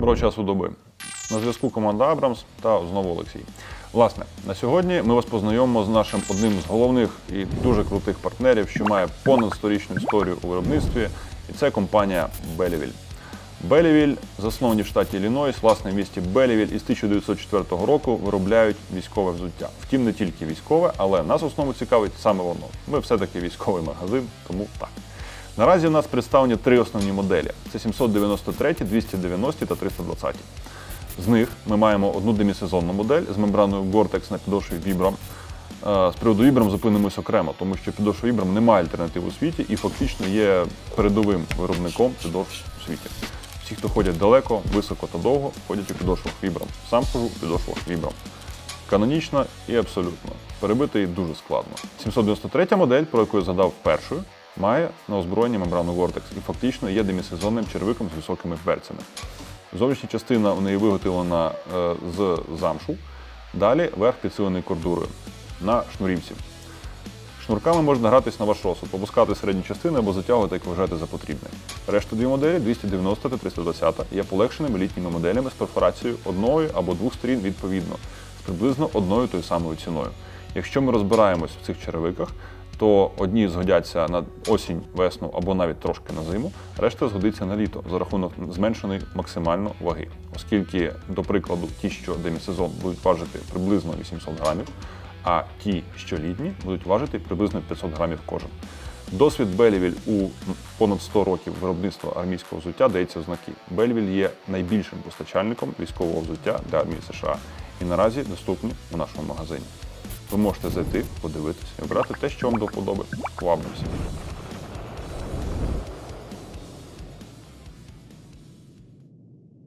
Доброго часу доби. На зв'язку команда Абрамс та знову Олексій. Власне, на сьогодні ми вас познайомимо з нашим одним з головних і дуже крутих партнерів, що має понад сторічну історію у виробництві, і це компанія Белівіль. Белівіль, засновані в штаті Іллінойс, власне, в місті Белівіль із 1904 року виробляють військове взуття. Втім, не тільки військове, але нас в основному цікавить саме воно. Ми все-таки військовий магазин, тому так. Наразі у нас представлені три основні моделі: це 793, 290 та 320. З них ми маємо одну демісезонну модель з мембраною Gore-Tex на підошві Vibram. Е, З приводу Vibram зупинимось окремо, тому що підошва Vibram немає альтернатив у світі і фактично є передовим виробником підошв у світі. Всі, хто ходять далеко, високо та довго, ходять у підошвах Vibram. Сам хожу у підошвах Vibram. Канонічна і абсолютно. Перебити її дуже складно. 793 модель, про яку я згадав першою, має на озброєнні мембрану Gore-Tex і фактично є демісезонним червиком з високими берцями. Зовнішня частина у неї виготовлена е, з замшу. Далі верх підсилений кордурою на шнурівці. Шнурками можна гратись на ваш розсуд, попускати середні частини або затягувати, як вважаєте за потрібне. Решта дві моделі 290 та 320 є полегшеними літніми моделями з перфорацією одної або двох сторін відповідно, з приблизно одною тою самою ціною. Якщо ми розбираємось в цих черевиках, то одні згодяться на осінь, весну або навіть трошки на зиму, решта згодиться на літо за рахунок зменшеної максимально ваги, оскільки, до прикладу, ті, що демісезон будуть важити приблизно 800 грамів, а ті, що літні, будуть важити приблизно 500 грамів кожен. Досвід Белівіль у понад 100 років виробництва армійського взуття дається знаки. Белівіль є найбільшим постачальником військового взуття для армії США і наразі доступні у нашому магазині. Ви можете зайти, подивитися обрати те, що вам до вподоби. Квабнемося.